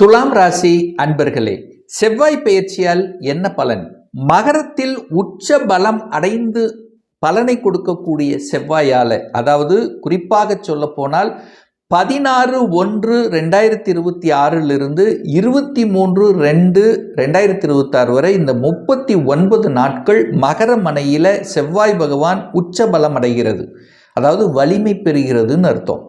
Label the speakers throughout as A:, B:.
A: துலாம் ராசி அன்பர்களே செவ்வாய் பெயர்ச்சியால் என்ன பலன்? மகரத்தில் உச்ச பலம் அடைந்து பலனை கொடுக்கக்கூடிய செவ்வாயால அதாவது குறிப்பாக சொல்ல போனால் பதினாறு ஒன்று ரெண்டாயிரத்தி இருபத்தி ஆறிலிருந்து இருபத்தி மூன்று ரெண்டு ரெண்டாயிரத்தி இருபத்தாறு வரை இந்த முப்பத்தி ஒன்பது நாட்கள் மகர மனையில் செவ்வாய் பகவான் உச்ச பலம் அடைகிறது. அதாவது வலிமை பெறுகிறதுன்னு அர்த்தம்.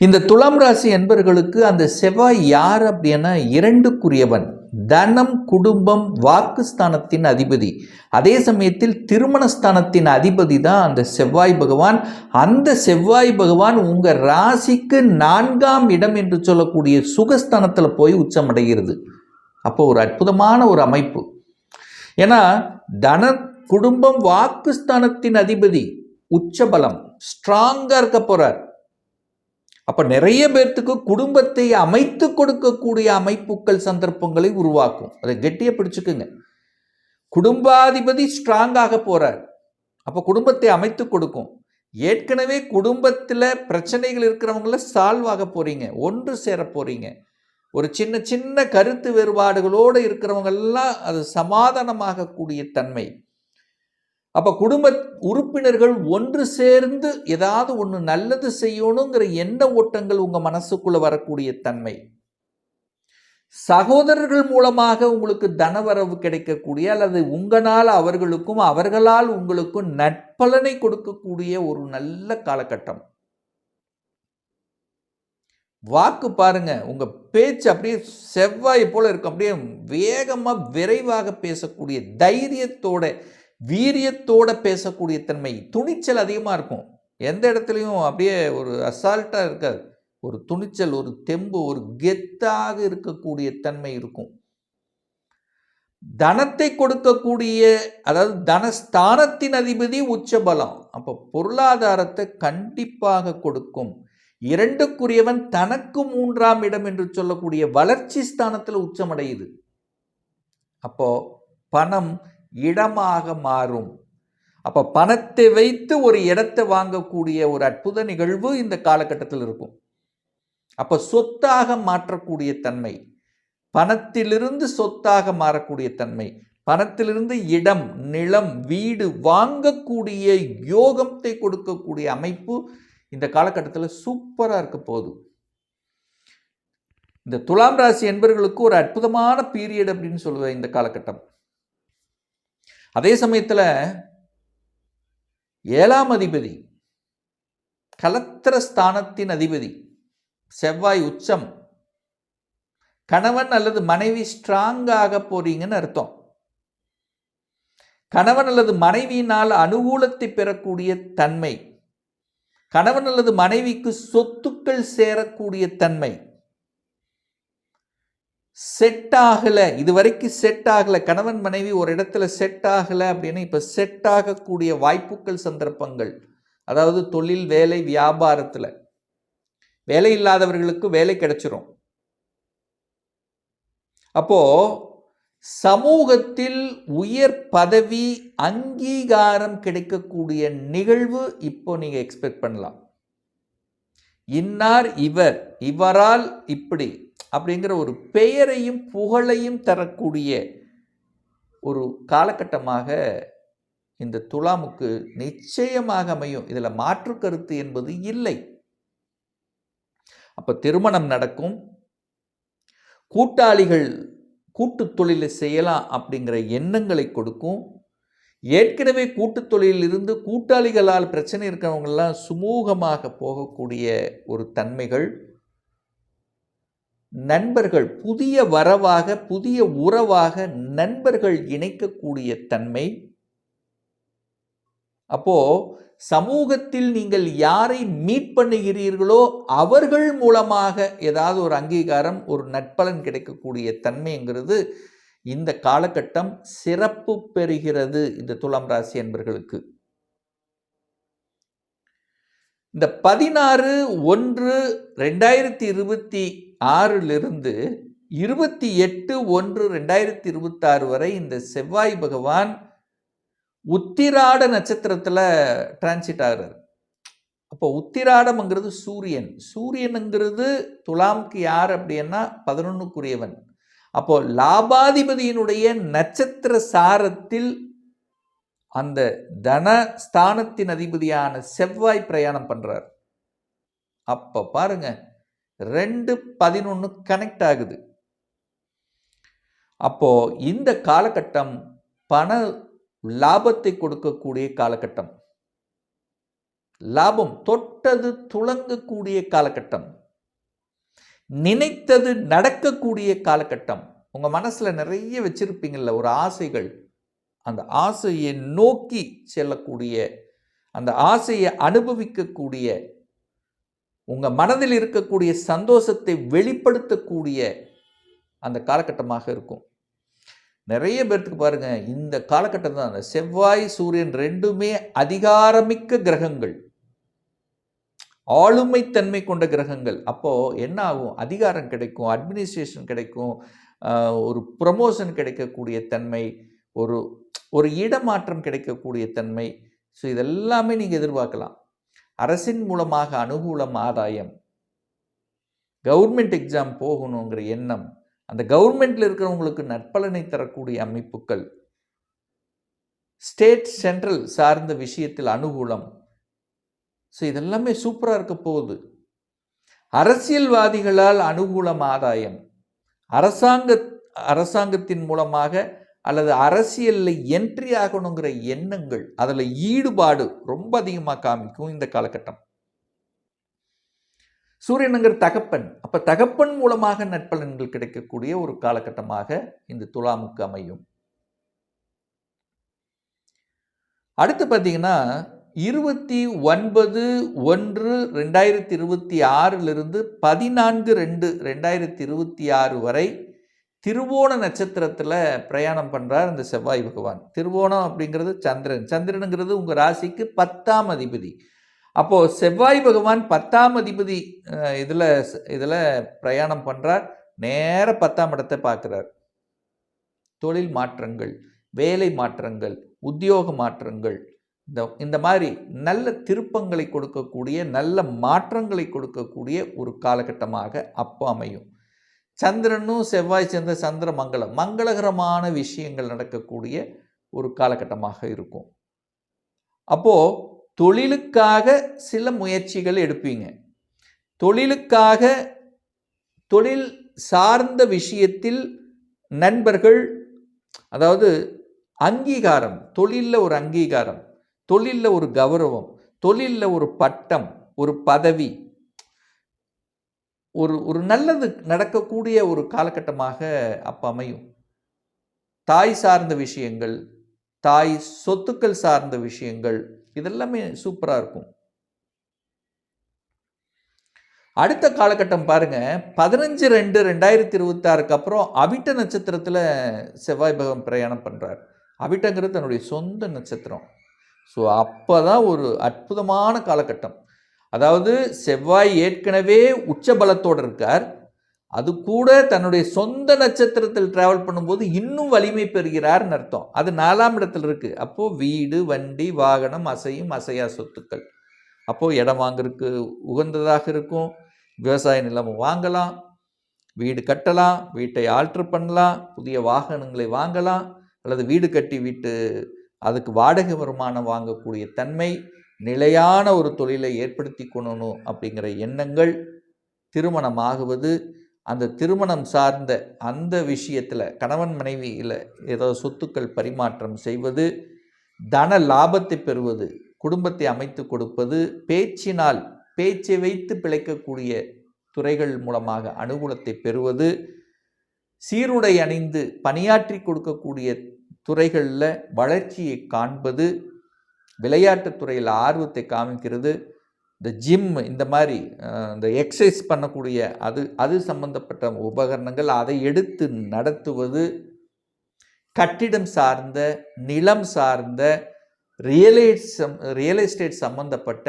A: இந்த துலாம் ராசி என்பர்களுக்கு அந்த செவ்வாய் யார் அப்படின்னா இரண்டுக்குரியவன். தனம் குடும்பம் வாக்குஸ்தானத்தின் அதிபதி. அதே சமயத்தில் திருமணஸ்தானத்தின் அதிபதி தான் அந்த செவ்வாய் பகவான். அந்த செவ்வாய் பகவான் உங்கள் ராசிக்கு நான்காம் இடம் என்று சொல்லக்கூடிய சுகஸ்தானத்தில் போய் உச்சமடைகிறது. அப்போ ஒரு அற்புதமான ஒரு அமைப்பு. ஏன்னா தன குடும்பம் வாக்குஸ்தானத்தின் அதிபதி உச்சபலம் ஸ்ட்ராங்காக இருக்க போகிறார் அப்போ நிறைய பேர்த்துக்கு குடும்பத்தை அமைத்து கொடுக்கக்கூடிய அமைப்புகள் சந்தர்ப்பங்களை உருவாக்கும். அதை கெட்டியாக பிடிச்சுக்குங்க. குடும்பாதிபதி ஸ்ட்ராங்காக போகிறார் அப்போ குடும்பத்தை அமைத்து கொடுக்கும். ஏற்கனவே குடும்பத்தில் பிரச்சனைகள் இருக்கிறவங்கள சால்வ் ஆக போகிறீங்க ஒன்று சேர போகிறீங்க ஒரு சின்ன சின்ன கருத்து வேறுபாடுகளோடு இருக்கிறவங்கெல்லாம் அது சமாதானமாகக்கூடிய தன்மை. அப்போ குடும்ப உறுப்பினர்கள் ஒன்று சேர்ந்து ஏதாவது ஒன்று நல்லது செய்யணுங்கிற எண்ண ஓட்டங்கள் உங்கள் மனசுக்குள்ளே வரக்கூடிய தன்மை. சகோதரர்கள் மூலமாக உங்களுக்கு தனவரவு கிடைக்கக்கூடிய அல்லது உங்களால் அவர்களுக்கும் அவர்களால் உங்களுக்கும் நட்பலனை கொடுக்கக்கூடிய ஒரு நல்ல காலகட்டம். வாக்கு பாருங்க உங்க பேச்சு அப்படியே செவ்வாய் போல இருக்கும். அப்படியே வேகமாக விரைவாக பேசக்கூடிய தைரியத்தோட வீரியத்தோட பேசக்கூடிய தன்மை துணிச்சல் அதிகமாக இருக்கும். எந்த இடத்துலையும் அப்படியே ஒரு அசால்ட்டாக இருக்காது. ஒரு துணிச்சல் ஒரு தெம்பு ஒரு கெத்தாக இருக்கக்கூடிய தன்மை இருக்கும். தனத்தை கொடுக்கக்கூடிய அதாவது தனஸ்தானத்தின் அதிபதி உச்சபலம். அப்போ பொருளாதாரத்தை கண்டிப்பாக கொடுக்கும். இரண்டுக்குரியவன் தனக்கு மூன்றாம் இடம் என்று சொல்லக்கூடிய வளர்ச்சி ஸ்தானத்தில் உச்சமடையுது. அப்போ பணம் இடமாக மாறும். அப்போ பணத்தை வைத்து ஒரு இடத்தை வாங்கக்கூடிய ஒரு அற்புத நிகழ்வு இந்த காலகட்டத்தில் இருக்கும். அப்போ சொத்தாக மாற்றக்கூடிய தன்மை பணத்திலிருந்து சொத்தாக மாறக்கூடிய தன்மை பணத்திலிருந்து இடம் நிலம் வீடு வாங்கக்கூடிய யோகத்தை கொடுக்கக்கூடிய அமைப்பு இந்த காலகட்டத்தில் சூப்பராக இருக்க போகுது. இந்த துலாம் ராசி என்பவர்களுக்கு ஒரு அற்புதமான பீரியட் அப்படின்னு சொல்லுவேன் இந்த காலகட்டம். அதே சமயத்தில் ஏழாம் அதிபதி கலத்திர ஸ்தானத்தின் அதிபதி செவ்வாய் உச்சம் கணவன் அல்லது மனைவி ஸ்ட்ராங்காக போறீங்கன்னு அர்த்தம். கணவன் அல்லது மனைவியினால் அனுகூலத்தை பெறக்கூடிய தன்மை கணவன் அல்லது மனைவிக்கு சொத்துக்கள் சேரக்கூடிய தன்மை செட் ஆகலை இது வரைக்கும் செட் ஆகலை கணவன் மனைவி ஒரு இடத்துல செட் ஆகலை அப்படின்னு இப்போ செட் ஆகக்கூடிய வாய்ப்புகள் சந்தர்ப்பங்கள். அதாவது தொழில் வேலை வியாபாரத்தில். வேலை இல்லாதவர்களுக்கு வேலை கிடைச்சிரும். அப்போ சமூகத்தில் உயர் பதவி அங்கீகாரம் கிடைக்கக்கூடிய நிகழ்வு இப்போ நீங்கள் எக்ஸ்பெக்ட் பண்ணலாம். இன்னார் இவர். இவரால் இப்படி. அப்படிங்கிற ஒரு பெயரையும் புகழையும் தரக்கூடிய ஒரு காலகட்டமாக இந்த துலாமுக்கு நிச்சயமாக அமையும். இதில் மாற்று கருத்து என்பது இல்லை. அப்போ திருமணம் நடக்கும். கூட்டாளிகள் கூட்டு தொழிலை செய்யலாம் அப்படிங்கிற எண்ணங்களை கொடுக்கும். ஏற்கனவே கூட்டு தொழிலில் இருந்து கூட்டாளிகளால் பிரச்சனை இருக்கிறவங்கெல்லாம் சுமூகமாக போகக்கூடிய ஒரு தன்மைகள். நண்பர்கள் புதிய வரவாக புதிய உறவாக நண்பர்கள் இணைக்கக்கூடிய தன்மை. அப்போ சமூகத்தில் நீங்கள் யாரை மீட் பண்ணுகிறீர்களோ அவர்கள் மூலமாக ஏதாவது ஒரு அங்கீகாரம் ஒரு நட்பலன் கிடைக்கக்கூடிய தன்மைங்கிறது இந்த காலகட்டம் சிறப்பு பெறுகிறது இந்த துலாம் ராசி என்பர்களுக்கு இந்த பதினாறு ஒன்று ரெண்டாயிரத்தி இருபத்தி ஆறிலிருந்து இருபத்தி எட்டு ஒன்று ரெண்டாயிரத்தி இருபத்தாறு வரை இந்த செவ்வாய் பகவான் உத்திராட நட்சத்திரத்தில் டிரான்சிட் ஆகிறார். அப்போ உத்திராடம்ங்கிறது சூரியன். சூரியனுங்கிறது துலாம்க்கு யார் அப்படின்னா பதினொன்றுக்குரியவன் அப்போ லாபாதிபதியினுடைய நட்சத்திர சாரத்தில் அந்த தன ஸ்தானத்தின் அதிபதியான செவ்வாய் பிரயாணம் பண்ணுறார் அப்போ பாருங்க ரெண்டு பதினொன்று கனெக்ட் ஆகுது. அப்போ இந்த காலகட்டம் பண லாபத்தை கொடுக்கக்கூடிய காலகட்டம். லாபம் தொட்டது துளங்கக்கூடிய காலகட்டம். நினைத்தது நடக்கக்கூடிய காலகட்டம். உங்கள் மனசில் நிறைய வச்சுருப்பீங்கள்ல ஒரு ஆசைகள். அந்த ஆசையை நோக்கி செல்லக்கூடிய அந்த ஆசையை அனுபவிக்கக்கூடிய உங்கள் மனதில் இருக்கக்கூடிய சந்தோஷத்தை வெளிப்படுத்தக்கூடிய அந்த காலகட்டமாக இருக்கும். நிறைய பேர்த்துக்கு பாருங்கள் இந்த காலகட்டம் தான். அந்த செவ்வாய் சூரியன் ரெண்டுமே அதிகாரமிக்க கிரகங்கள். ஆளுமைத்தன்மை கொண்ட கிரகங்கள். அப்போது என்ன ஆகும்? அதிகாரம் கிடைக்கும் அட்மினிஸ்ட்ரேஷன் கிடைக்கும் ஒரு ப்ரமோஷன் கிடைக்கக்கூடிய தன்மை ஒரு ஒரு இடமாற்றம் கிடைக்கக்கூடிய தன்மை. ஸோ இதெல்லாமே நீங்கள் எதிர்பார்க்கலாம். அரசின் மூலமாக அனுகூலம் ஆதாயம். கவர்மெண்ட் எக்ஸாம் போகணுங்கிற எண்ணம். அந்த கவர்மெண்ட்டில் இருக்கிறவங்களுக்கு நற்பலனை தரக்கூடிய அமைப்புகள். ஸ்டேட் சென்ட்ரல் சார்ந்த விஷயத்தில் அனுகூலம். ஸோ இதெல்லாமே சூப்பராக இருக்க போகுது. அரசியல்வாதிகளால் அனுகூலம் ஆதாயம். அரசாங்க அரசாங்கத்தின் மூலமாக அல்லது அரசியலில் என்ட்ரி ஆகணுங்கிற எண்ணங்கள் அதில் ஈடுபாடு ரொம்ப அதிகமாக காமிக்கும் இந்த காலகட்டம். சூரியனுங்கிற தகப்பன் அப்போ தகப்பன் மூலமாக நற்பலன்கள் கிடைக்கக்கூடிய ஒரு காலகட்டமாக இந்த துலாமுக்கு அமையும். அடுத்து பார்த்தீங்கன்னா இருபத்தி ஒன்பது ஒன்று ரெண்டாயிரத்தி இருபத்தி ஆறிலிருந்து பதினான்கு ரெண்டு ரெண்டாயிரத்தி இருபத்தி ஆறு வரை திருவோண நட்சத்திரத்தில் பிரயாணம் பண்ணுறார் இந்த செவ்வாய் பகவான். திருவோணம் அப்படிங்கிறது சந்திரன். சந்திரனுங்கிறது உங்கள் ராசிக்கு பத்தாம் அதிபதி. அப்போது செவ்வாய் பகவான் பத்தாம் அதிபதி இதில் இதில் பிரயாணம் பண்ணுறார் நேர பத்தாம் இடத்தை பார்க்குறார். தொழில் மாற்றங்கள் வேலை மாற்றங்கள் உத்தியோக மாற்றங்கள் இந்த இந்த மாதிரி நல்ல திருப்பங்களை கொடுக்கக்கூடிய நல்ல மாற்றங்களை கொடுக்கக்கூடிய ஒரு காலகட்டமாக அப்போ அமையும். சந்திரனும் செவ்வாய் சேர்ந்த சந்திர மங்களம். மங்களகரமான விஷயங்கள் நடக்கக்கூடிய ஒரு காலகட்டமாக இருக்கும். அப்போ தொழிலுக்காக சில முயற்சிகள் எடுப்பீங்க. தொழிலுக்காக தொழில் சார்ந்த விஷயத்தில் நண்பர்கள் அதாவது அங்கீகாரம் தொழிலில் ஒரு அங்கீகாரம் தொழிலில் ஒரு கௌரவம் தொழிலில் ஒரு பட்டம் ஒரு பதவி ஒரு ஒரு நல்லது நடக்கக்கூடிய ஒரு காலகட்டமாக அப்போ அமையும். தாய் சார்ந்த விஷயங்கள் தாய் சொத்துக்கள் சார்ந்த விஷயங்கள் இதெல்லாமே சூப்பராக இருக்கும். அடுத்த காலகட்டம் பாருங்க. பதினஞ்சு ரெண்டு ரெண்டாயிரத்தி இருபத்தாறுக்கு அப்புறம் அவிட்ட நட்சத்திரத்தில் செவ்வாய் பகவான் பிரயாணம் பண்ணுறார் அவிட்டங்கிறது தன்னுடைய சொந்த நட்சத்திரம். ஸோ அப்போ தான் ஒரு அற்புதமான காலகட்டம். அதாவது செவ்வாய் ஏற்கனவே உச்ச பலத்தோடு இருக்கார். அது கூட தன்னுடைய சொந்த நட்சத்திரத்தில் டிராவல் பண்ணும்போது இன்னும் வலிமை பெறுகிறார்னு அர்த்தம். அது நாலாம் இடத்துல இருக்குது அப்போது வீடு வண்டி வாகனம் அசையும் அசையா சொத்துக்கள். அப்போது இடம் வாங்குறதுக்கு உகந்ததாக இருக்கும். விவசாய நிலம் வாங்கலாம். வீடு கட்டலாம். வீட்டை ஆல்ட்ரு பண்ணலாம். புதிய வாகனங்களை வாங்கலாம். அல்லது வீடு கட்டி வீட்டு அதுக்கு வாடகை வருமானம் வாங்கக்கூடிய தன்மை நிலையான ஒரு தொழிலை ஏற்படுத்தி கொள்ளணும் அப்படிங்கிற எண்ணங்கள் திருமணம் ஆகுவது அந்த திருமணம் சார்ந்த அந்த விஷயத்தில் கணவன் மனைவியில் ஏதோ சொத்துக்கள் பரிமாற்றம் செய்வது தன லாபத்தை பெறுவது குடும்பத்தை அமைத்து கொடுப்பது பேச்சினால் பேச்சை வைத்து பிழைக்கக்கூடிய துறைகள் மூலமாக அனுகூலத்தை பெறுவது சீருடை அணிந்து பணியாற்றி கொடுக்கக்கூடிய துறைகளில் வளர்ச்சியை காண்பது விளையாட்டுத் துறையில் ஆர்வத்தை காமிக்கிறது. இந்த ஜிம் இந்த மாதிரி இந்த எக்ஸசைஸ் பண்ணக்கூடிய அது அது சம்பந்தப்பட்ட உபகரணங்கள் அதை எடுத்து நடத்துவது கட்டிடம் சார்ந்த நிலம் சார்ந்த ரியல் சம் ரியல் எஸ்டேட் சம்பந்தப்பட்ட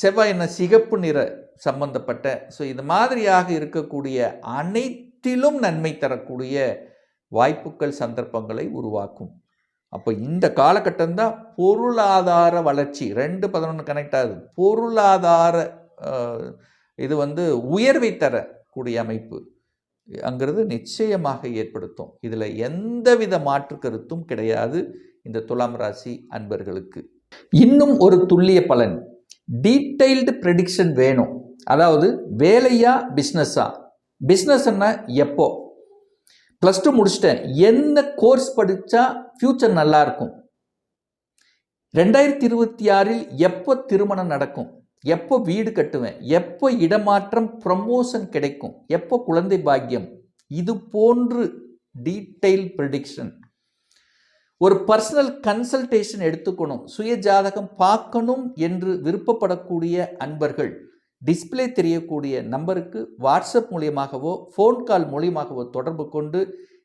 A: செவ்வாய் என்ன சிகப்பு நிற சம்பந்தப்பட்ட ஸோ இது மாதிரியாக இருக்கக்கூடிய அனைத்திலும் நன்மை தரக்கூடிய வாய்ப்புகள் சந்தர்ப்பங்களை உருவாக்கும். அப்போ இந்த காலகட்டம் தான் பொருளாதார வளர்ச்சி. ரெண்டு பதினொன்று கனெக்ட் ஆகுது. பொருளாதார இது வந்து உயர்வை தரக்கூடிய அமைப்பு அங்கிறது நிச்சயமாக ஏற்படுத்தும். இதில் எந்தவித மாற்று கருத்தும் கிடையாது இந்த துலாம் ராசி அன்பர்களுக்கு. இன்னும் ஒரு துல்லிய பலன். டீட்டெயில்டு ப்ரெடிக்ஷன் வேணும். அதாவது வேலையா பிஸ்னஸா? பிஸ்னஸ்ன்னா எப்போ? ப்ளஸ் டூ முடிச்சிட்டேன். என்ன கோர்ஸ் படித்தா ஃப்யூச்சர் நல்லாயிருக்கும் ரெண்டாயிரத்தி இருபத்தி ஆறில் எப்போ திருமணம் நடக்கும்? எப்போ வீடு கட்டுவேன்? எப்போ இடமாற்றம் ப்ரமோஷன் கிடைக்கும்? எப்போ குழந்தை பாக்கியம்? இது போன்று டீட்டெயில் ப்ரெடிக்ஷன் ஒரு பர்சனல் கன்சல்டேஷன் எடுத்துக்கணும். சுய ஜாதகம் பார்க்கணும் என்று விருப்பப்படக்கூடிய அன்பர்கள். டிஸ்ப்ளே தெரியக்கூடிய நம்பருக்கு வாட்ஸ்அப் மூலியமாகவோ ஃபோன் கால் மூலியமாகவோ தொடர்பு கொண்டு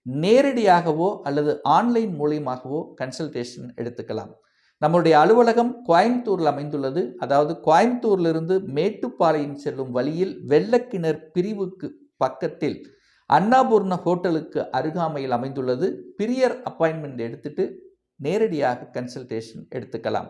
A: நேரடியாகவோ அல்லது ஆன்லைன் மூலியமாகவோ கன்சல்டேஷன் எடுத்துக்கலாம். நம்முடைய அலுவலகம் கோயம்புத்தூரில் அமைந்துள்ளது. அதாவது கோயம்புத்தூரிலிருந்து மேட்டுப்பாளையம் செல்லும் வழியில் வெள்ளக்கிணர் பிரிவுக்கு பக்கத்தில் அன்னாபூர்ண ஹோட்டலுக்கு அருகாமையில் அமைந்துள்ளது. பிரியர் அப்பாயின்மெண்ட் எடுத்துட்டு நேரடியாக கன்சல்டேஷன் எடுத்துக்கலாம்.